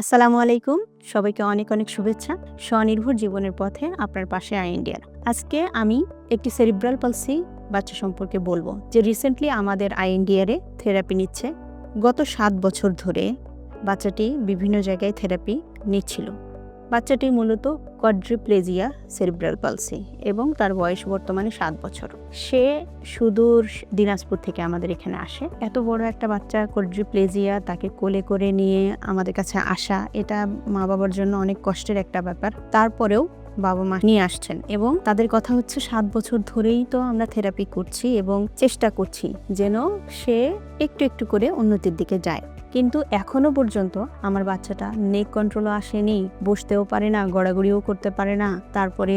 আসসালামু আলাইকুম। সবাইকে অনেক অনেক শুভেচ্ছা। স্বনির্ভর জীবনের পথে আপনার পাশে আই ইন্ডিয়ার আজকে আমি একটি সেরিব্রাল পালসি বাচ্চা সম্পর্কে বলব, যে রিসেন্টলি আমাদের আই ইন্ডিয়ারে থেরাপি নিচ্ছে। গত সাত বছর ধরে বাচ্চাটি বিভিন্ন জায়গায় থেরাপি নিচ্ছিল। বাচ্চাটি মূলত কোয়াড্রিপ্লেজিয়া সেরিব্রাল পালসি এবং তার বয়স বর্তমানে সাত বছর। সে সুদূর দিনাজপুর থেকে আমাদের এখানে আসে। এত বড় একটা বাচ্চা কোয়াড্রিপ্লেজিয়া তাকে কোলে করে নিয়ে আমাদের কাছে আসা, এটা মা বাবার জন্য অনেক কষ্টের একটা ব্যাপার। তারপরেও বাবা মা নিয়ে আসছেন এবং তাদের কথা হচ্ছে সাত বছর ধরেই তো আমরা থেরাপি করছি এবং চেষ্টা করছি যেন সে একটু একটু করে উন্নতির দিকে যায়। কিন্তু এখনও পর্যন্ত আমার বাচ্চাটা নেক কন্ট্রোলও আসেনি, বসতেও পারে না, গড়াগড়িও করতে পারে না, তারপরে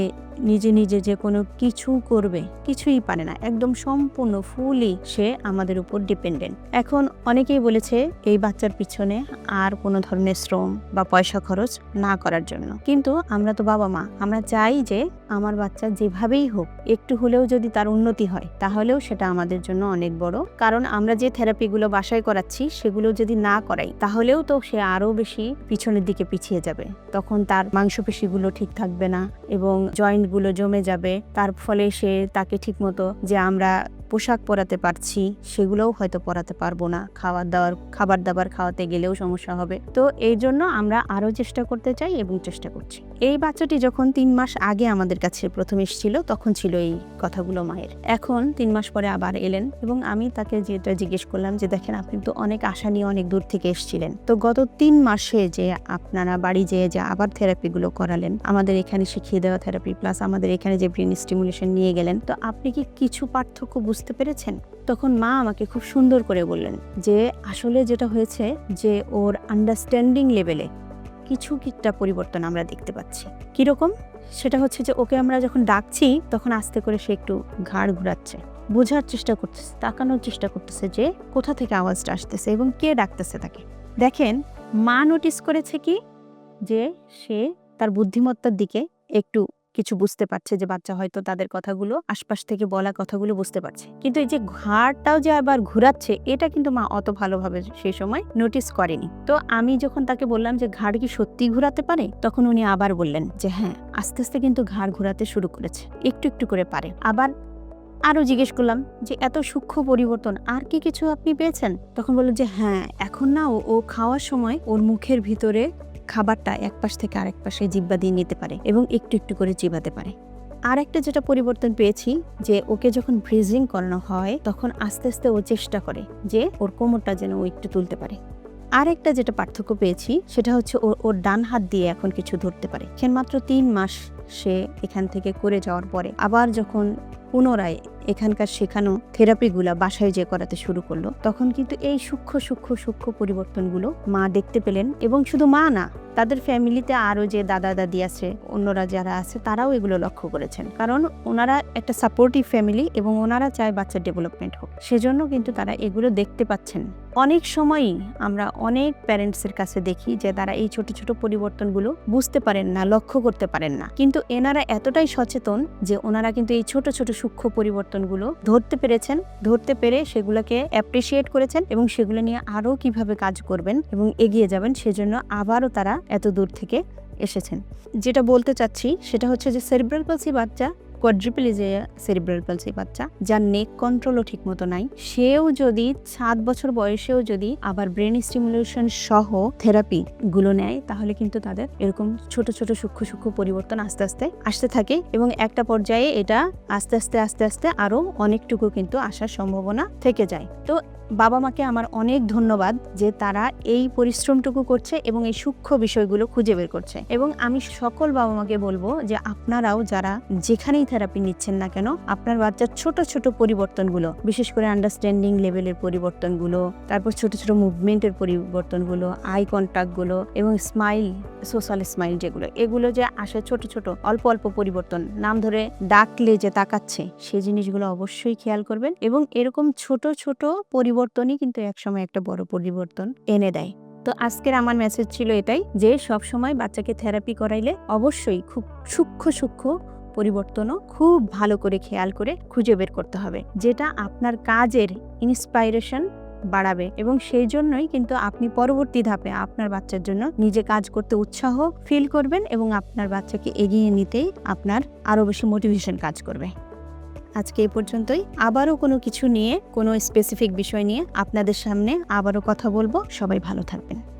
নিজে নিজে যে কোনো কিছু করবে, কিছুই পারে না, একদম সম্পূর্ণ ফুলি সে আমাদের উপর ডিপেন্ডেন্ট। এখন অনেকেই বলেছে এই বাচ্চার পিছনে আর কোনো ধরনের শ্রম বা পয়সা খরচ না করার জন্য। কিন্তু আমরা তো বাবা মা, আমরা চাই যে আমার বাচ্চা যেভাবেই হোক, একটু হলেও যদি তার উন্নতি হয়, তাহলেও সেটা আমাদের জন্য অনেক বড়। কারণ আমরা যে থেরাপিগুলো বাসায় করাচ্ছি, সেগুলো যদি না করাই, তাহলেও তো সে আরও বেশি পিছনের দিকে পিছিয়ে যাবে। তখন তার মাংসপেশিগুলো ঠিক থাকবে না এবং জয়েন্টগুলো জমে যাবে। তার ফলে সে তাকে ঠিকমতো যে আমরা পোশাক পরাতে পারছি, সেগুলোও হয়তো পরাতে পারব না। খাবার দাবার খাবার দাবার খাওয়াতে গেলেও সমস্যা হবে। তো এই জন্য আমরা আরও চেষ্টা করতে চাই এবং চেষ্টা করছি। এই বাচ্চাটি যখন তিন মাস আগে আমাদের কাছে প্রথম এসেছিল, তখন ছিল এই কথাগুলো মায়ের। এখন তিন মাস পরে আবার এলেন এবং আমি তাকে যেটা জিজ্ঞেস করলাম যে, দেখেন, আপনি তো অনেক আশা নিয়ে অনেক দূর থেকে এসেছিলেন। তো গত তিন মাসে যে আপনারা বাড়ি যেয়ে যে আবার থেরাপিগুলো করালেন, আমাদের এখানে শিখিয়ে দেওয়া থেরাপি প্লাস আমাদের এখানে যে ব্রেন স্টিমুলেশন নিয়ে গেলেন, তো আপনি কি কিছু পার্থক্য বুঝতে পেরেছেন? তখন মা আমাকে খুব সুন্দর করে বললেন যে, আসলে যেটা হয়েছে যে, ওর আন্ডারস্ট্যান্ডিং লেভেলে কিছু কিটা পরিবর্তন আমরা দেখতে পাচ্ছি। কীরকম? সেটা হচ্ছে যে ওকে আমরা যখন ডাকছি, তখন আস্তে করে সে একটু ঘাড় ঘুরাচ্ছে। বোঝার চেষ্টা করতেছে, তাকানোর চেষ্টা করতেছে যে কোথা থেকে আওয়াজটা আসতেছে এবং কে ডাকতেছে তাকে। দেখেন, মা নোটিস করেছে কি? যে সে তার বুদ্ধিমত্তার দিকে একটু কিছু বুঝতে পারছে যে বাচ্চা হয়তো তাদের কথাগুলো আশপাশ থেকে বলা কথাগুলো বুঝতে পারছে। কিন্তু এই যে ঘাড়টাও যে আবার ঘুরাচ্ছে, এটা কিন্তু মা অত ভালোভাবে সেই সময় নোটিস করেনি। তো আমি যখন তাকে বললাম যে ঘাড় কি সত্যি ঘুরাতে পারে, তখন উনি আবার বললেন যে হ্যাঁ আস্তে আস্তে কিন্তু ঘাড় ঘুরাতে শুরু করেছে, একটু একটু করে পারে। আবার আরও জিজ্ঞেস করলাম যে এত সূক্ষ্ম পরিবর্তন আর কি কিছু আপনি পেয়েছেন? তখন বলল যে হ্যাঁ এখন না ও ও খাওয়ার সময় ওর মুখের ভিতরে খাবারটা এক পাশ থেকে আরেক পাশে জিব্বা দিয়ে নিতে পারে এবং একটু একটু করে চিবাতে পারে। আর একটা যেটা পরিবর্তন পেয়েছি, যে ওকে যখন ব্রিজিং করানো হয়, তখন আস্তে আস্তে ও চেষ্টা করে যে ওর কোমরটা যেন ও একটু তুলতে পারে। আর একটা যেটা পার্থক্য পেয়েছি, সেটা হচ্ছে ওর ওর ডান হাত দিয়ে এখন কিছু ধরতে পারে। মাত্র তিন মাস সে এখান থেকে করে যাওয়ার পরে আবার যখন পুনরায় এখানকার শেখানো থেরাপিগুলা বাসায় যে করাতে শুরু করল। তখন কিন্তু এই সূক্ষ্ম সূক্ষ্ম সূক্ষ্ম পরিবর্তনগুলো মা দেখতে পেলেন এবং শুধু মা না, তাদের ফ্যামিলিতে আরও যে দাদা, দাদি আছে, অন্যরা যারা আছে, তারাও এগুলো লক্ষ্য করেছেন। কারণ ওনারা একটা সাপোর্টিভ ফ্যামিলি এবং ওনারা চায় বাচ্চার ডেভেলপমেন্ট হোক। সেজন্য কিন্তু তারা এগুলো দেখতে পাচ্ছেন। অনেক সময়ই আমরা অনেক প্যারেন্টসের কাছে দেখি যে তারা এই ছোট ছোট পরিবর্তনগুলো বুঝতে পারেন না, লক্ষ্য করতে পারেন না। কিন্তু এনারা এতটাই সচেতন যে ওনারা কিন্তু এই ছোট ছোট সূক্ষ্ম পরিবর্তনগুলো ধরতে পেরেছেন, ধরতে পেরে সেগুলোকে অ্যাপ্রিসিয়েট করেছেন এবং সেগুলো নিয়ে আরও কীভাবে কাজ করবেন এবং এগিয়ে যাবেন সেজন্য আবারও তারা এত দূর থেকে এসেছেন। যেটা বলতে চাচ্ছি সেটা হচ্ছে যে সেরিব্রাল পালসি বাচ্চা কোয়াড্রিপেলিজিয়া সেরিব্রাল পালসি বাচ্চা, যার নেক কন্ট্রোলও ঠিকমতো নাই, সেও যদি সাত বছর বয়সেও যদি আবার ব্রেন স্টিমুলেশন সহ থেরাপি গুলো নেয়, তাহলে কিন্তু তাদের এরকম ছোট ছোট, সূক্ষ্ম সূক্ষ্ম পরিবর্তন আস্তে আস্তে আসতে থাকে এবং একটা পর্যায়ে এটা আস্তে আস্তে আস্তে আস্তে আরও অনেকটুকু কিন্তু আসার সম্ভাবনা থেকে যায়। তো বাবা মাকে আমার অনেক ধন্যবাদ যে তারা এই পরিশ্রমটুকু করছে এবং এই সূক্ষ্ম বিষয়গুলো খুঁজে বের করছে। এবং আমি সকল বাবা মাকে বলব যে আপনারাও যারা যেখানেই থেরাপি নিচ্ছেন না কেন, আপনার বাচ্চার ছোট ছোট পরিবর্তনগুলো, বিশেষ করে আন্ডারস্ট্যান্ডিং লেভেলের পরিবর্তনগুলো, তারপর ছোট ছোট মুভমেন্টের পরিবর্তনগুলো আই কন্ট্যাক্টগুলো এবং স্মাইল সোশ্যাল স্মাইল যেগুলো, এগুলো যে আসে ছোট ছোট, অল্প অল্প পরিবর্তন, নাম ধরে ডাকলে যে তাকাচ্ছে সেই জিনিসগুলো অবশ্যই খেয়াল করবেন এবং এরকম ছোট ছোট পরিবর্তনই কিন্তু একসময় একটা বড় পরিবর্তন এনে দেয়। তো আজকের আমার মেসেজ ছিল এটাই যে সব সময় বাচ্চাকে থেরাপি করাইলে অবশ্যই খুব সূক্ষ্ম সূক্ষ্ম পরিবর্তনও খুব ভালো করে খেয়াল করে খুঁজে বের করতে হবে। যেটা আপনার কাজের ইন্সপাইরেশন বাড়াবে এবং সেই জন্যই কিন্তু আপনি পরবর্তী ধাপে আপনার বাচ্চার জন্য নিজে কাজ করতে উৎসাহ ফিল করবেন এবং আপনার বাচ্চাকে এগিয়ে নিতেই আপনার আরও বেশি মোটিভেশন কাজ করবে। আজকে এই পর্যন্তই। আবারও কোনো কিছু নিয়ে, কোনো স্পেসিফিক বিষয় নিয়ে আপনাদের সামনে আবারও কথা বলব। সবাই ভালো থাকবেন।